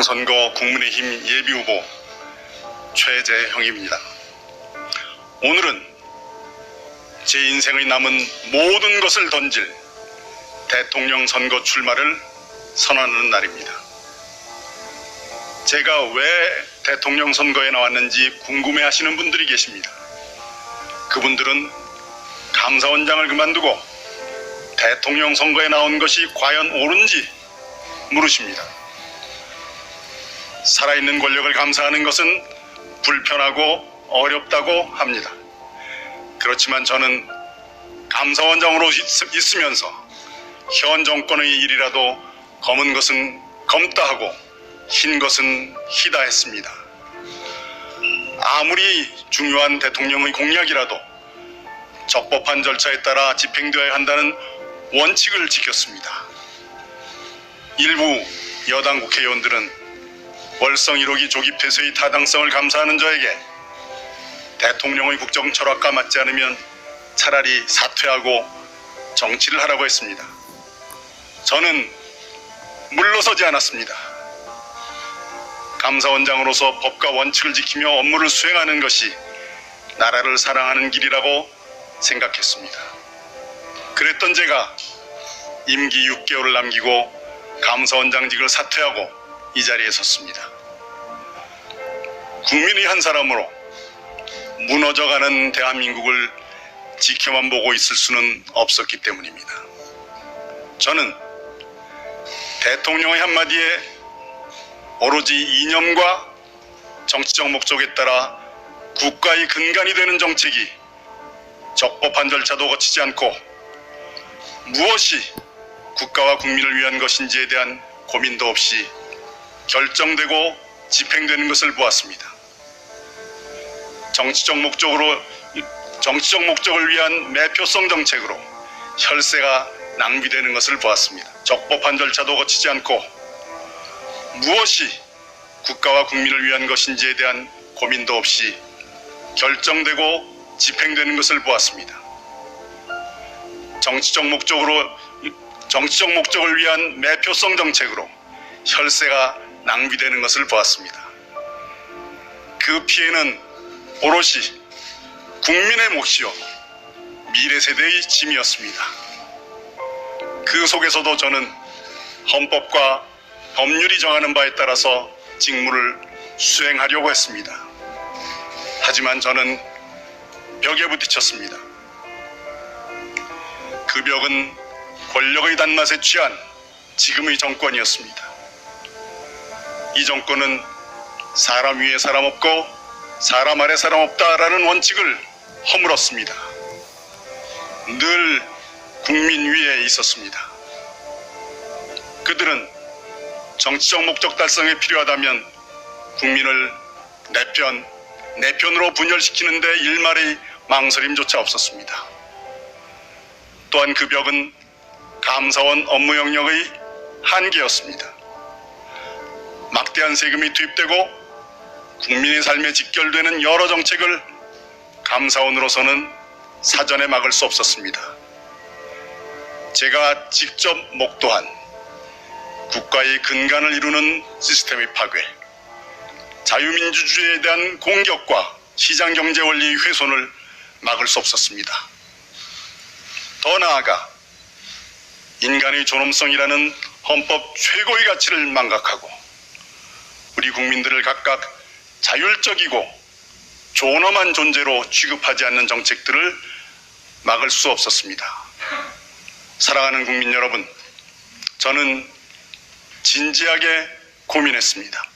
지방선거 국민의힘 예비후보 최재형입니다. 오늘은 제 인생의 남은 모든 것을 던질 대통령 선거 출마를 선언하는 날입니다. 제가 왜 대통령 선거에 나왔는지 궁금해 하시는 분들이 계십니다. 그분들은 감사원장을 그만두고 대통령 선거에 나온 것이 과연 옳은지 물으십니다. 살아있는 권력을 감사하는 것은 불편하고 어렵다고 합니다. 그렇지만 저는 감사원장으로 있- 있으면서 현 정권의 일이라도 검은 것은 검다 하고 흰 것은 희다 했습니다. 아무리 중요한 대통령의 공약이라도 적법한 절차에 따라 집행되어야 한다는 원칙을 지켰습니다. 일부 여당 국회의원들은 월성 1호기 조기 폐쇄의 타당성을 감사하는 저에게 대통령의 국정 철학과 맞지 않으면 차라리 사퇴하고 정치를 하라고 했습니다. 저는 물러서지 않았습니다. 감사원장으로서 법과 원칙을 지키며 업무를 수행하는 것이 나라를 사랑하는 길이라고 생각했습니다. 그랬던 제가 임기 6개월을 남기고 감사원장직을 사퇴하고 이 자리에 섰습니다. 국민의 한 사람으로 무너져가는 대한민국을 지켜만 보고 있을 수는 없었기 때문입니다. 저는 대통령의 한마디에 오로지 이념과 정치적 목적에 따라 국가의 근간이 되는 정책이 적법한 절차도 거치지 않고 무엇이 국가와 국민을 위한 것인지에 대한 고민도 없이 결정되고 집행되는 것을 보았습니다. 정치적 목적으로 정치적 목적을 위한 매표성 정책으로 혈세가 낭비되는 것을 보았습니다. 적법한 절차도 거치지 않고 무엇이 국가와 국민을 위한 것인지에 대한 고민도 없이 결정되고 집행되는 것을 보았습니다. 정치적 목적으로 정치적 목적을 위한 매표성 정책으로 혈세가 낭비되는 것을 보았습니다. 그 피해는 오롯이 국민의 몫이요 미래 세대의 짐이었습니다. 그 속에서도 저는 헌법과 법률이 정하는 바에 따라서 직무를 수행하려고 했습니다. 하지만 저는 벽에 부딪혔습니다. 그 벽은 권력의 단맛에 취한 지금의 정권이었습니다. 이 정권은 사람 위에 사람 없고 사람 아래 사람 없다라는 원칙을 허물었습니다. 늘 국민 위에 있었습니다. 그들은 정치적 목적 달성에 필요하다면 국민을 내 편, 내 편으로 분열시키는데 일말의 망설임조차 없었습니다. 또한 그 벽은 감사원 업무 영역의 한계였습니다. 막대한 세금이 투입되고 국민의 삶에 직결되는 여러 정책을 감사원으로서는 사전에 막을 수 없었습니다. 제가 직접 목도한 국가의 근간을 이루는 시스템의 파괴, 자유민주주의에 대한 공격과 시장경제 원리의 훼손을 막을 수 없었습니다. 더 나아가 인간의 존엄성이라는 헌법 최고의 가치를 망각하고 우리 국민들을 각각 자율적이고 존엄한 존재로 취급하지 않는 정책들을 막을 수 없었습니다. 사랑하는 국민 여러분, 저는 진지하게 고민했습니다.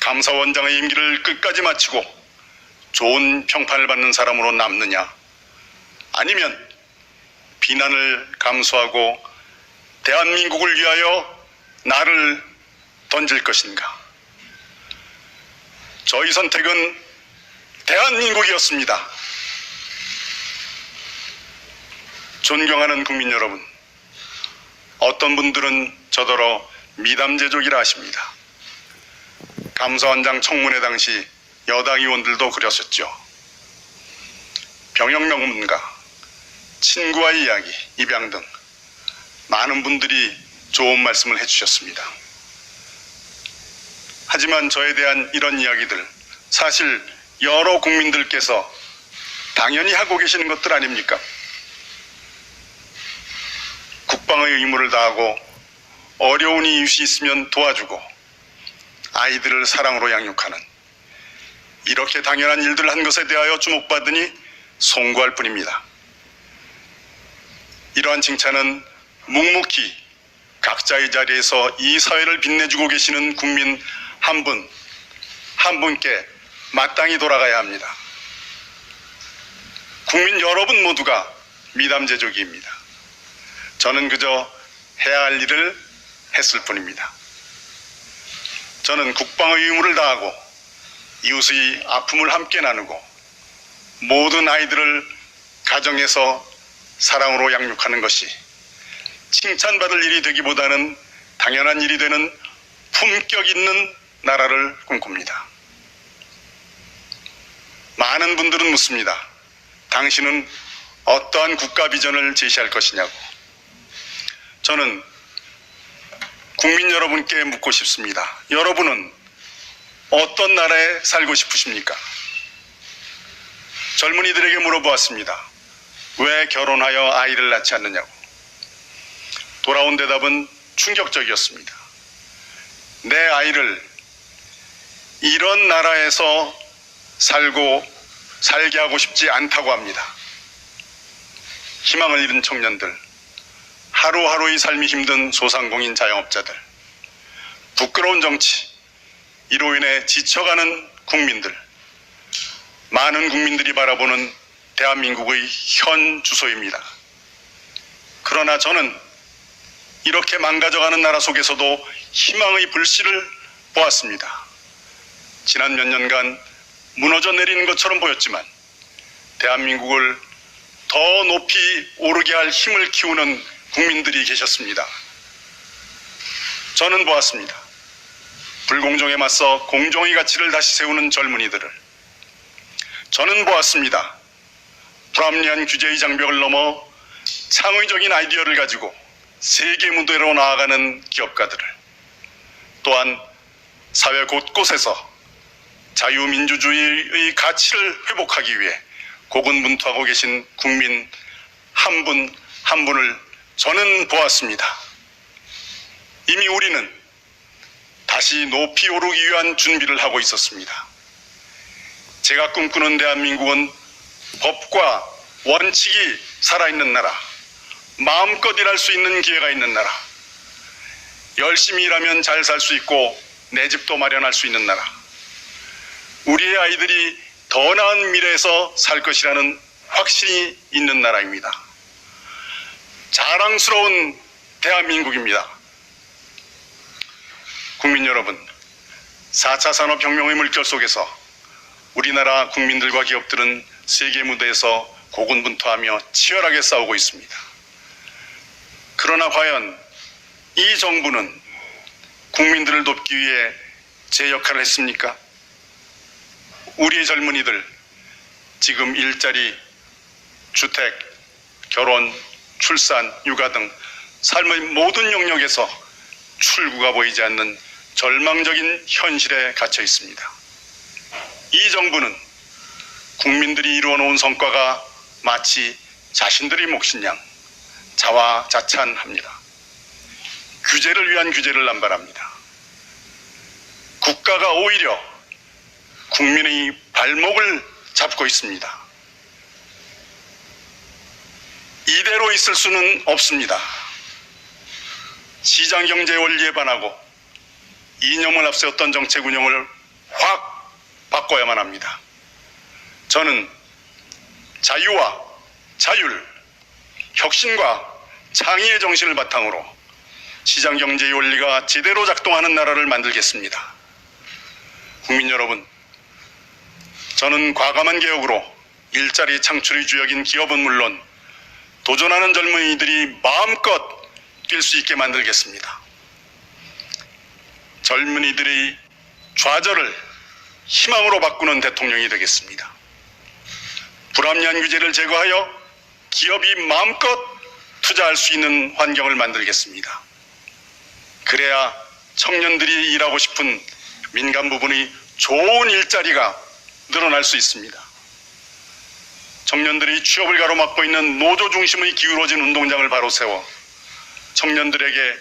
감사원장의 임기를 끝까지 마치고 좋은 평판을 받는 사람으로 남느냐, 아니면 비난을 감수하고 대한민국을 위하여 나를 던질 것인가? 저희 선택은 대한민국이었습니다. 존경하는 국민 여러분, 어떤 분들은 저더러 미담제족이라 하십니다. 감사원장 청문회 당시 여당 의원들도 그러셨죠. 병역명문가, 친구와의 이야기, 입양 등 많은 분들이 좋은 말씀을 해주셨습니다. 하지만 저에 대한 이런 이야기들 사실 여러 국민들께서 당연히 하고 계시는 것들 아닙니까? 국방의 의무를 다하고 어려운 이웃이 있으면 도와주고 아이들을 사랑으로 양육하는 이렇게 당연한 일들을 한 것에 대하여 주목받으니 송구할 뿐입니다. 이러한 칭찬은 묵묵히 각자의 자리에서 이 사회를 빛내주고 계시는 국민 한 분, 한 분께 마땅히 돌아가야 합니다. 국민 여러분 모두가 미담제조기입니다. 저는 그저 해야 할 일을 했을 뿐입니다. 저는 국방의 의무를 다하고 이웃의 아픔을 함께 나누고 모든 아이들을 가정에서 사랑으로 양육하는 것이 칭찬받을 일이 되기보다는 당연한 일이 되는 품격 있는 나라를 꿈꿉니다. 많은 분들은 묻습니다. 당신은 어떠한 국가 비전을 제시할 것이냐고. 저는 국민 여러분께 묻고 싶습니다. 여러분은 어떤 나라에 살고 싶으십니까? 젊은이들에게 물어보았습니다. 왜 결혼하여 아이를 낳지 않느냐고. 돌아온 대답은 충격적이었습니다. 내 아이를 이런 나라에서 살고 살게 하고 싶지 않다고 합니다. 희망을 잃은 청년들, 하루하루의 삶이 힘든 소상공인 자영업자들, 부끄러운 정치, 이로 인해 지쳐가는 국민들, 많은 국민들이 바라보는 대한민국의 현 주소입니다. 그러나 저는 이렇게 망가져가는 나라 속에서도 희망의 불씨를 보았습니다. 지난 몇 년간 무너져 내리는 것처럼 보였지만 대한민국을 더 높이 오르게 할 힘을 키우는 국민들이 계셨습니다. 저는 보았습니다. 불공정에 맞서 공정의 가치를 다시 세우는 젊은이들을 저는 보았습니다. 불합리한 규제의 장벽을 넘어 창의적인 아이디어를 가지고 세계 무대로 나아가는 기업가들을 또한 사회 곳곳에서 자유민주주의의 가치를 회복하기 위해 고군분투하고 계신 국민 한분한 분을 저는 보았습니다. 이미 우리는 다시 높이 오르기 위한 준비를 하고 있었습니다. 제가 꿈꾸는 대한민국은 법과 원칙이 살아있는 나라, 마음껏 일할 수 있는 기회가 있는 나라, 열심히 일하면 잘 살 수 있고 내 집도 마련할 수 있는 나라, 우리의 아이들이 더 나은 미래에서 살 것이라는 확신이 있는 나라입니다. 자랑스러운 대한민국입니다. 국민 여러분, 4차 산업혁명의 물결 속에서 우리나라 국민들과 기업들은 세계 무대에서 고군분투하며 치열하게 싸우고 있습니다. 그러나 과연 이 정부는 국민들을 돕기 위해 제 역할을 했습니까? 우리의 젊은이들 지금 일자리, 주택, 결혼, 출산, 육아 등 삶의 모든 영역에서 출구가 보이지 않는 절망적인 현실에 갇혀 있습니다. 이 정부는 국민들이 이루어 놓은 성과가 마치 자신들의 몫인 양 자화자찬합니다. 규제를 위한 규제를 남발합니다. 국가가 오히려 국민의 발목을 잡고 있습니다. 이대로 있을 수는 없습니다. 시장 경제 원리에 반하고 이념을 앞세웠던 정책 운영을 확 바꿔야만 합니다. 저는 자유와 자율, 혁신과 창의의 정신을 바탕으로 시장 경제의 원리가 제대로 작동하는 나라를 만들겠습니다. 국민 여러분, 저는 과감한 개혁으로 일자리 창출의 주역인 기업은 물론 도전하는 젊은이들이 마음껏 뛸 수 있게 만들겠습니다. 젊은이들의 좌절을 희망으로 바꾸는 대통령이 되겠습니다. 불합리한 규제를 제거하여 기업이 마음껏 투자할 수 있는 환경을 만들겠습니다. 그래야 청년들이 일하고 싶은 민간 부분이 좋은 일자리가 늘어날 수 있습니다. 청년들이 취업을 가로막고 있는 노조 중심의 기울어진 운동장을 바로 세워 청년들에게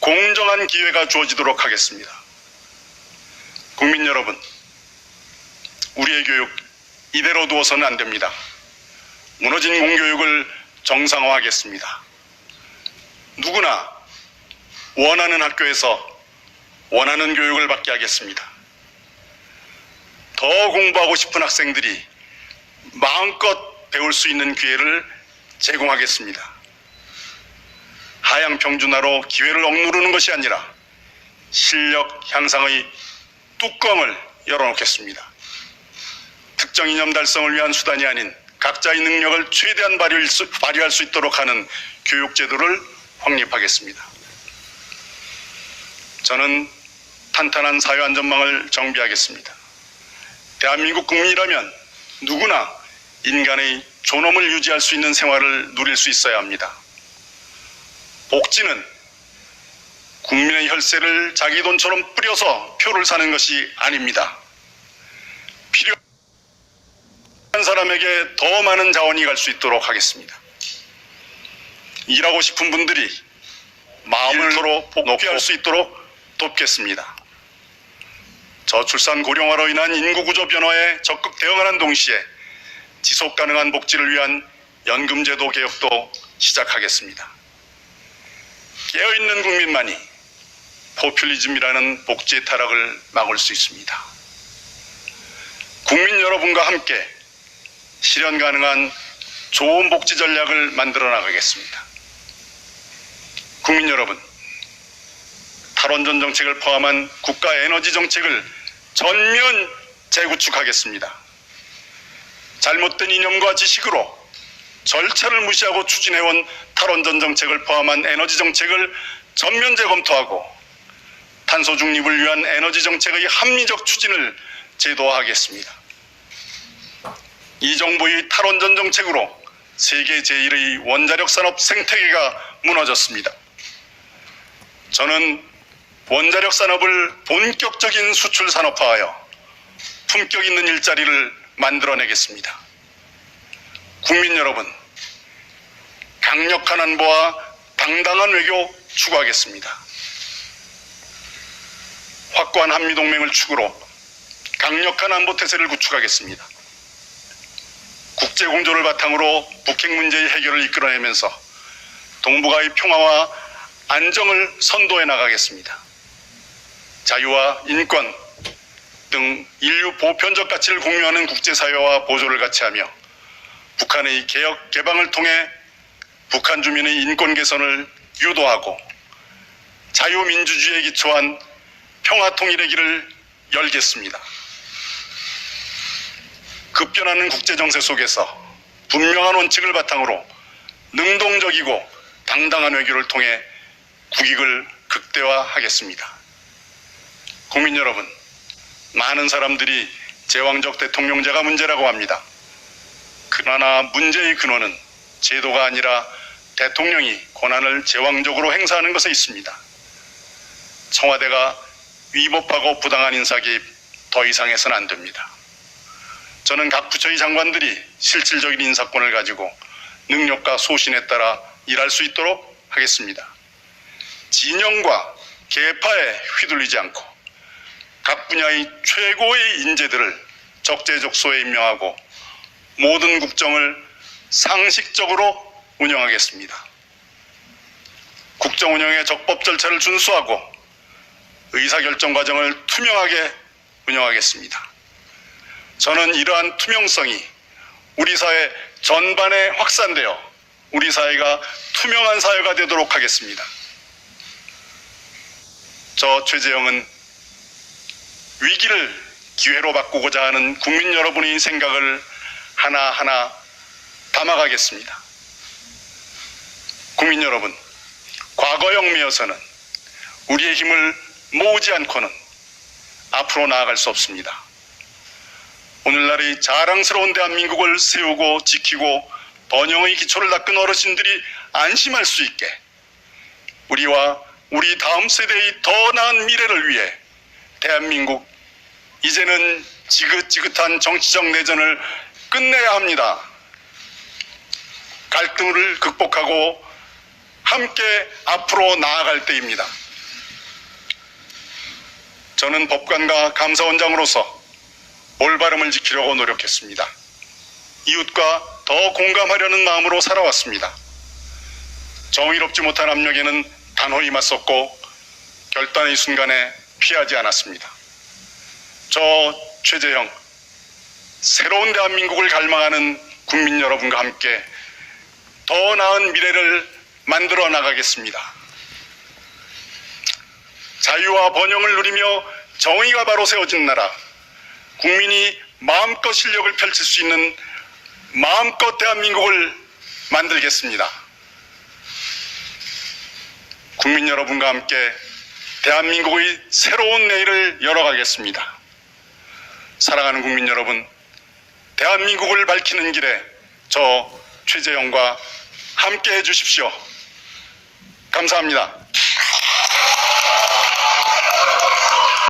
공정한 기회가 주어지도록 하겠습니다. 국민 여러분, 우리의 교육 이대로 두어서는 안 됩니다. 무너진 공교육을 정상화하겠습니다. 누구나 원하는 학교에서 원하는 교육을 받게 하겠습니다. 더 공부하고 싶은 학생들이 마음껏 배울 수 있는 기회를 제공하겠습니다. 하향 평준화로 기회를 억누르는 것이 아니라 실력 향상의 뚜껑을 열어놓겠습니다. 특정 이념 달성을 위한 수단이 아닌 각자의 능력을 최대한 발휘할 수, 있도록 하는 교육 제도를 확립하겠습니다. 저는 탄탄한 사회 안전망을 정비하겠습니다. 대한민국 국민이라면 누구나 인간의 존엄을 유지할 수 있는 생활을 누릴 수 있어야 합니다. 복지는 국민의 혈세를 자기 돈처럼 뿌려서 표를 사는 것이 아닙니다. 필요한 사람에게 더 많은 자원이 갈 수 있도록 하겠습니다. 일하고 싶은 분들이 마음을 서로 높이할 수 있도록 돕겠습니다. 저출산 고령화로 인한 인구 구조 변화에 적극 대응하는 동시에 지속 가능한 복지를 위한 연금제도 개혁도 시작하겠습니다. 깨어있는 국민만이 포퓰리즘이라는 복지 타락을 막을 수 있습니다. 국민 여러분과 함께 실현 가능한 좋은 복지 전략을 만들어 나가겠습니다. 국민 여러분, 탈원전 정책을 포함한 국가 에너지 정책을 전면 재구축하겠습니다. 잘못된 이념과 지식으로 절차를 무시하고 추진해온 탈원전 정책을 포함한 에너지 정책을 전면 재검토하고 탄소 중립을 위한 에너지 정책의 합리적 추진을 제도화하겠습니다. 이 정부의 탈원전 정책으로 세계 제1의 원자력 산업 생태계가 무너졌습니다. 저는 원자력 산업을 본격적인 수출 산업화하여 품격 있는 일자리를 만들어내겠습니다. 국민 여러분, 강력한 안보와 당당한 외교 추구하겠습니다. 확고한 한미동맹을 축으로 강력한 안보 태세를 구축하겠습니다. 국제 공조를 바탕으로 북핵 문제의 해결을 이끌어내면서 동북아의 평화와 안정을 선도해 나가겠습니다. 자유와 인권 등 인류 보편적 가치를 공유하는 국제사회와 보조를 같이하며 북한의 개혁 개방을 통해 북한 주민의 인권 개선을 유도하고 자유민주주의에 기초한 평화 통일의 길을 열겠습니다. 급변하는 국제 정세 속에서 분명한 원칙을 바탕으로 능동적이고 당당한 외교를 통해 국익을 극대화하겠습니다. 국민 여러분, 많은 사람들이 제왕적 대통령제가 문제라고 합니다. 그러나 문제의 근원은 제도가 아니라 대통령이 권한을 제왕적으로 행사하는 것에 있습니다. 청와대가 위법하고 부당한 인사 개입 더 이상 해서는 안 됩니다. 저는 각 부처의 장관들이 실질적인 인사권을 가지고 능력과 소신에 따라 일할 수 있도록 하겠습니다. 진영과 계파에 휘둘리지 않고 각 분야의 최고의 인재들을 적재적소에 임명하고 모든 국정을 상식적으로 운영하겠습니다. 국정 운영의 적법 절차를 준수하고 의사결정 과정을 투명하게 운영하겠습니다. 저는 이러한 투명성이 우리 사회 전반에 확산되어 우리 사회가 투명한 사회가 되도록 하겠습니다. 저 최재형은 위기를 기회로 바꾸고자 하는 국민 여러분의 생각을 하나하나 담아가겠습니다. 국민 여러분, 과거 영미여서는 우리의 힘을 모으지 않고는 앞으로 나아갈 수 없습니다. 오늘날의 자랑스러운 대한민국을 세우고 지키고 번영의 기초를 닦은 어르신들이 안심할 수 있게 우리와 우리 다음 세대의 더 나은 미래를 위해 대한민국 이제는 지긋지긋한 정치적 내전을 끝내야 합니다. 갈등을 극복하고 함께 앞으로 나아갈 때입니다. 저는 법관과 감사원장으로서 올바름을 지키려고 노력했습니다. 이웃과 더 공감하려는 마음으로 살아왔습니다. 정의롭지 못한 압력에는 단호히 맞섰고 결단의 순간에 피하지 않았습니다. 저 최재형 새로운 대한민국을 갈망하는 국민 여러분과 함께 더 나은 미래를 만들어 나가겠습니다. 자유와 번영을 누리며 정의가 바로 세워진 나라, 국민이 마음껏 실력을 펼칠 수 있는 마음껏 대한민국을 만들겠습니다. 국민 여러분과 함께 대한민국의 새로운 내일을 열어가겠습니다. 사랑하는 국민 여러분, 대한민국을 밝히는 길에 저 최재형과 함께 해주십시오. 감사합니다.